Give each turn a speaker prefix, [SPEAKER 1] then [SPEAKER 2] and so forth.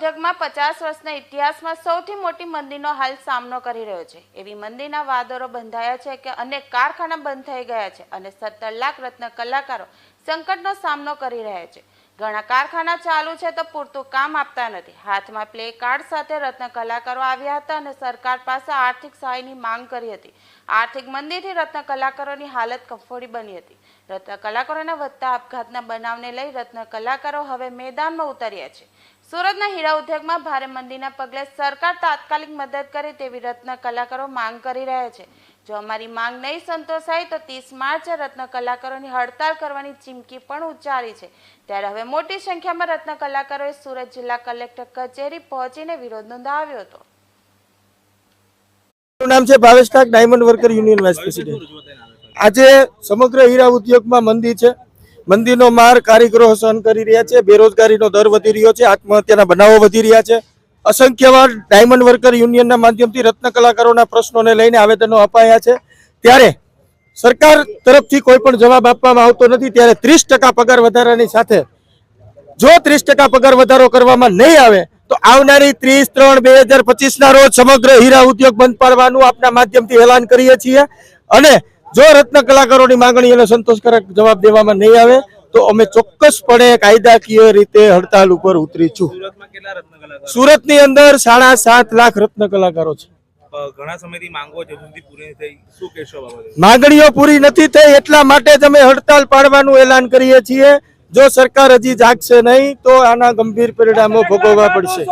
[SPEAKER 1] સુરતમાં પચાસ વર્ષના ઇતિહાસમાં સૌથી મોટી મંદીનો હાલ સામનો કરી રહ્યો છે. એવી મંદીના વાદળો બંધાયા છે કે અનેક કારખાના બંધ થઈ ગયા છે અને સત્તર લાખ રત્ન કલાકારો સંકટનો સામનો કરી રહ્યા છે. ઘણા કારખાના ચાલુ છે તો પૂરતું કામ આપતા નથી. હાથમાં પ્લે કાર્ડ સાથે રત્ન કલાકારો આવ્યા હતા અને સરકાર પાસે આર્થિક સહાયની માંગ કરી હતી. આર્થિક મંદીથી રત્ન કલાકારોની હાલત કફોડી બની હતી. રત્ન કલાકારોના વધતા આપઘાતના બનાવને લઈ રત્ન કલાકારો હવે મેદાનમાં ઉતર્યા છે. સુરતના હીરા ઉદ્યોગમાં ભારે મંદીના પગલે સરકાર તાત્કાલિક મદદ કરે તેવી રત્ન કલાકારો માંગ કરી રહ્યા છે. જો અમારી માંગ નહીં સંતોષાય તો ત્રીસ માર્ચે રત્ન કલાકારોની હડતાલ કરવાની ચીમકી પણ ઉચ્ચારી છે. ત્યારે હવે મોટી સંખ્યામાં રત્ન કલાકારોએ સુરત જિલ્લા કલેક્ટર કચેરી પહોંચીને વિરોધ નોંધાવ્યો હતો.
[SPEAKER 2] મારું નામ છે Bhavesh ઠાક, diamond worker union vice president. આજે સમગ્ર હીરા ઉદ્યોગમાં મંદી છે. મંદીનો માર કારીગરો સહન કરી રહ્યા છે, બેરોજગારીનો દર વધી રહ્યો છે, આત્મહત્યાના બનાવો વધી રહ્યા છે. અસંખ્ય વાર ડાયમંડ વર્કર યુનિયનના માધ્યમથી રત્ન કલાકારોના પ્રશ્નોને લઈને આવેદનો અપાયા છે. ત્યારે સરકાર તરફથી કોઈ પણ જવાબ આપવામાં આવતો નથી. ત્યારે ત્રીસ પગાર વધારાની સાથે જો ત્રીસ પગાર વધારો કરવામાં નહીં આવે, તો આવનારી ત્રીસ ત્રણ બે હજાર પચીસના રોજ સમગ્ર હીરા ઉદ્યોગ બંધ પાડવાનું આપના માધ્યમથી એલાન કરીએ છીએ. અને જો રત્ન કલાકારોની માંગણીઓને સંતોષકારક જવાબ દેવામાં નહીં આવે તો અમે ચોક્કસપણે કાયદાકીય રીતે હડતાલ ઉપર ઉતરીશું.
[SPEAKER 3] છું કેટલા રત્ન
[SPEAKER 2] સુરતની અંદર સાડા સાત લાખ રત્ન કલાકારો છે
[SPEAKER 3] ઘણા સમયથી માંગો પૂરી થઈ. શું કહેશો
[SPEAKER 2] માંગણીઓ પૂરી નથી થઈ એટલા માટે જ અમે હડતાલ પાડવાનું એલાન કરીએ છીએ. જો સરકાર હજી જાગશે નહીં તો આના ગંભીર પરિણામો ભોગવવા પડશે.